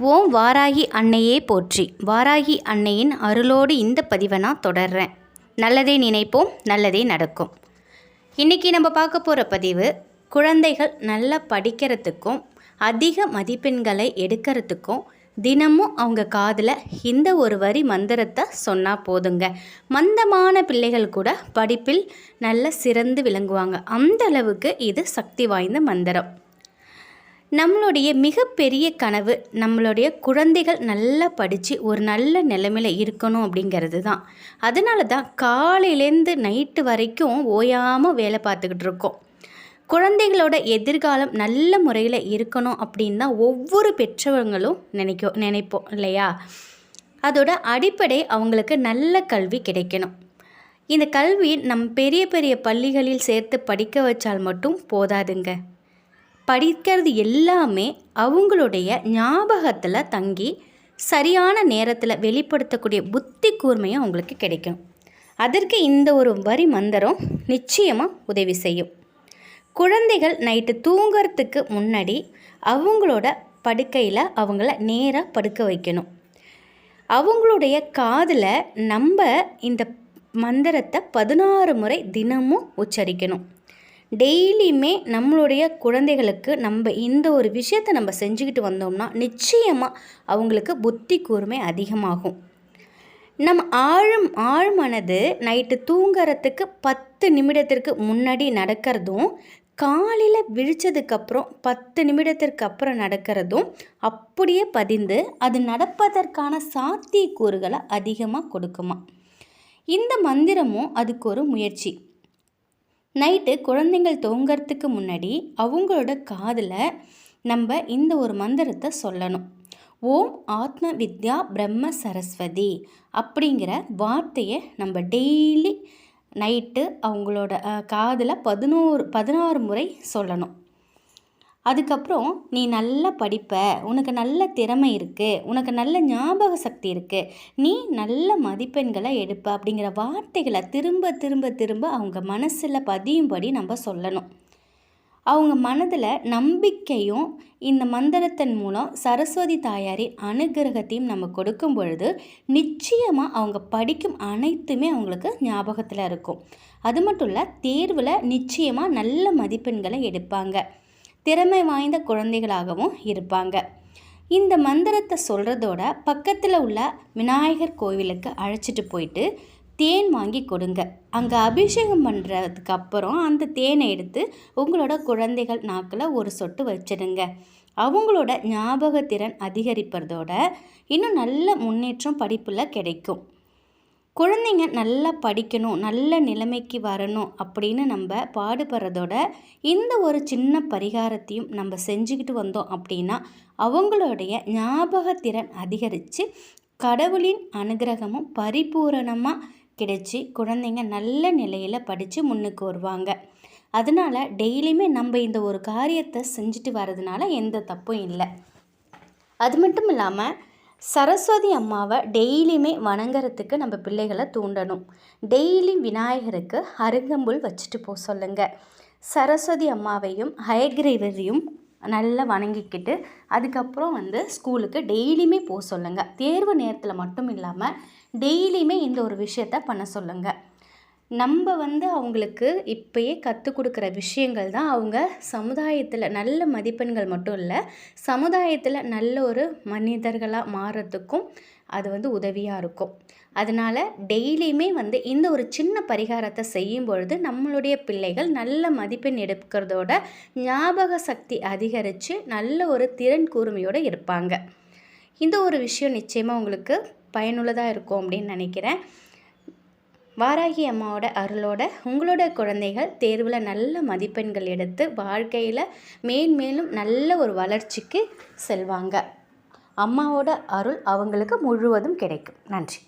ஓம் வாராகி அன்னையே போற்றி. வாராகி அன்னையின் அருளோடு இந்த பதிவை நான் தொடர்றேன். நல்லதே நினைப்போம் நல்லதே நடக்கும். இன்றைக்கி நம்ம பார்க்க போகிற பதிவு குழந்தைகள் நல்லா படிக்கிறதுக்கும் அதிக மதிப்பெண்களை எடுக்கிறதுக்கும் தினமும் அவங்க காதில் இந்த ஒரு வரி மந்திரத்தை சொன்னால் போதுங்க. மந்தமான பிள்ளைகள் கூட படிப்பில் நல்ல சிறந்து விளங்குவாங்க. அந்த அளவுக்கு இது சக்தி வாய்ந்த மந்திரம். நம்மளுடைய மிகப்பெரிய கனவு நம்மளுடைய குழந்தைகள் நல்லா படித்து ஒரு நல்ல நிலைமையில் இருக்கணும் அப்படிங்கிறது தான். அதனால தான் காலையிலேருந்து நைட்டு வரைக்கும் ஓயாமல் வேலை பார்த்துக்கிட்டு இருக்கோம். குழந்தைகளோட எதிர்காலம் நல்ல முறையில் இருக்கணும் அப்படின்னு தான் ஒவ்வொரு பெற்றவங்களும் நினைக்கும் நினைப்போம் இல்லையா? அதோட அடிப்படை அவங்களுக்கு நல்ல கல்வி கிடைக்கணும். இந்த கல்வி நம் பெரிய பெரிய பள்ளிகளில் சேர்த்து படிக்க வச்சால் மட்டும் போதாதுங்க. படிக்கிறது எல்லாமே அவங்களுடைய ஞாபகத்தில் தங்கி சரியான நேரத்தில் வெளிப்படுத்தக்கூடிய புத்தி கூர்மையும் அவங்களுக்கு கிடைக்கும். அதற்கு இந்த ஒரு வரி மந்திரம் நிச்சயமாக உதவி செய்யும். குழந்தைகள் நைட்டு தூங்கிறதுக்கு முன்னாடி அவங்களோட படுக்கையில் அவங்கள நேராக படுக்க வைக்கணும். அவங்களுடைய காதில் நம்ம இந்த மந்திரத்தை பதினாறு முறை தினமும் உச்சரிக்கணும். டெய்லியுமே நம்மளுடைய குழந்தைகளுக்கு நம்ம இந்த ஒரு விஷயத்தை நம்ம செஞ்சுக்கிட்டு வந்தோம்னா நிச்சயமாக அவங்களுக்கு புத்தி கூர்மை அதிகமாகும். நம் ஆழம் ஆழ்மனது நைட்டு தூங்குறதுக்கு பத்து நிமிடத்திற்கு முன்னாடி நடக்கிறதும் காலையில் விழிச்சதுக்கப்புறம் பத்து நிமிடத்திற்கு அப்புறம் நடக்கிறதும் அப்படியே பதிந்து அது நடப்பதற்கான சாத்தியக்கூறுகளை அதிகமாக கொடுக்குமா? இந்த மந்திரமும் அதுக்கு ஒரு முயற்சி. நைட்டு குழந்தைங்கள் தூங்கிறதுக்கு முன்னாடி அவங்களோட காதில் நம்ம இந்த ஒரு மந்திரத்தை சொல்லணும். ஓம் ஆத்ம வித்யா பிரம்ம சரஸ்வதி அப்படிங்கிற வார்த்தையை நம்ம டெய்லி நைட்டு அவங்களோட காதில் பதினோரு பதினாறு முறை சொல்லணும். அதுக்கப்புறம் நீ நல்லா படிப்ப உனக்கு நல்ல திறமை இருக்குது உனக்கு நல்ல ஞாபக சக்தி இருக்குது நீ நல்ல மதிப்பெண்களை எடுப்ப அப்படிங்கிற வார்த்தைகளை திரும்ப திரும்ப திரும்ப அவங்க மனசில் பதியும்படி நம்ம சொல்லணும். அவங்க மனதில் நம்பிக்கையும் இந்த மந்திரத்தின் மூலம் சரஸ்வதி தாயாரின் அனுகிரகத்தையும் நம்ம கொடுக்கும் பொழுது நிச்சயமாக அவங்க படிக்கும் அனைத்துமே அவங்களுக்கு ஞாபகத்தில் இருக்கும். அது மட்டும் இல்லை தேர்வில் நிச்சயமாக நல்ல மதிப்பெண்களை எடுப்பாங்க. திறமை வாய்ந்த குழந்தைகளாகவும் இருப்பாங்க. இந்த மந்திரத்தை சொல்கிறதோட பக்கத்தில் உள்ள விநாயகர் கோவிலுக்கு அழைச்சிட்டு போயிட்டு தேன் வாங்கி கொடுங்க. அங்கே அபிஷேகம் பண்ணுறதுக்கு அப்புறம் அந்த தேனை எடுத்து உங்களோட குழந்தைகள் நாக்கில் ஒரு சொட்டு வச்சிடுங்க. அவங்களோட ஞாபகத்திறன் அதிகரிப்பதோட இன்னும் நல்ல முன்னேற்றம் படிப்பில் கிடைக்கும். குழந்தைங்க நல்லா படிக்கணும் நல்ல நிலைமைக்கு வரணும் அப்படின்னு நம்ம பாடுபடுறதோட இந்த ஒரு சின்ன பரிகாரத்தையும் நம்ம செஞ்சுக்கிட்டு வந்தோம் அப்படின்னா அவங்களுடைய ஞாபகத்திறன் அதிகரித்து கடவுளின் அனுகிரகமும் பரிபூரணமாக கிடைச்சி குழந்தைங்க நல்ல நிலையில் படித்து முன்னுக்கு வருவாங்க. அதனால் டெய்லியுமே நம்ம இந்த ஒரு காரியத்தை செஞ்சுட்டு வர்றதுனால எந்த தப்பும் இல்லை. அது மட்டும் இல்லாமல் சரஸ்வதி அம்மாவை டெய்லியுமே வணங்குறதுக்கு நம்ம பிள்ளைகளை தூண்டணும். டெய்லி விநாயகருக்கு அருகம்புல் வச்சுட்டு போக சொல்லுங்கள் சரஸ்வதி அம்மாவையும் ஹயக்ரீவரையும் நல்லா வணங்கிக்கிட்டு அதுக்கப்புறம் வந்து ஸ்கூலுக்கு டெய்லியுமே போக சொல்லுங்கள் தேர்வு நேரத்தில் மட்டும் இல்லாமல் டெய்லியுமே இந்த ஒரு விஷயத்த பண்ண சொல்லுங்கள் நம்ம வந்து அவங்களுக்கு இப்போயே கற்றுக் கொடுக்குற விஷயங்கள் தான் அவங்க சமுதாயத்தில் நல்ல மதிப்பெண்கள் மட்டும் இல்லை சமுதாயத்தில் நல்ல ஒரு மனிதர்களாக மாறுறதுக்கும் அது வந்து உதவியாக இருக்கும். அதனால் டெய்லியுமே வந்து இந்த ஒரு சின்ன பரிகாரத்தை செய்யும் பொழுது நம்மளுடைய பிள்ளைகள் நல்ல மதிப்பெண் எடுக்கிறதோட ஞாபக சக்தி அதிகரித்து நல்ல ஒரு திறன் கூர்மையோடு இருப்பாங்க. இந்த ஒரு விஷயம் நிச்சயமாக உங்களுக்கு பயனுள்ளதாக இருக்கும் அப்படின்னு நினைக்கிறேன். வாராகி அம்மாவோட அருளோட உங்களோட குழந்தைகள் தேர்வில் நல்ல மதிப்பெண்கள் எடுத்து வாழ்க்கையில் மேன்மேலும் நல்ல ஒரு வளர்ச்சிக்கு செல்வாங்க. அம்மாவோட அருள் அவங்களுக்கு முழுவதும் கிடைக்கும். நன்றி.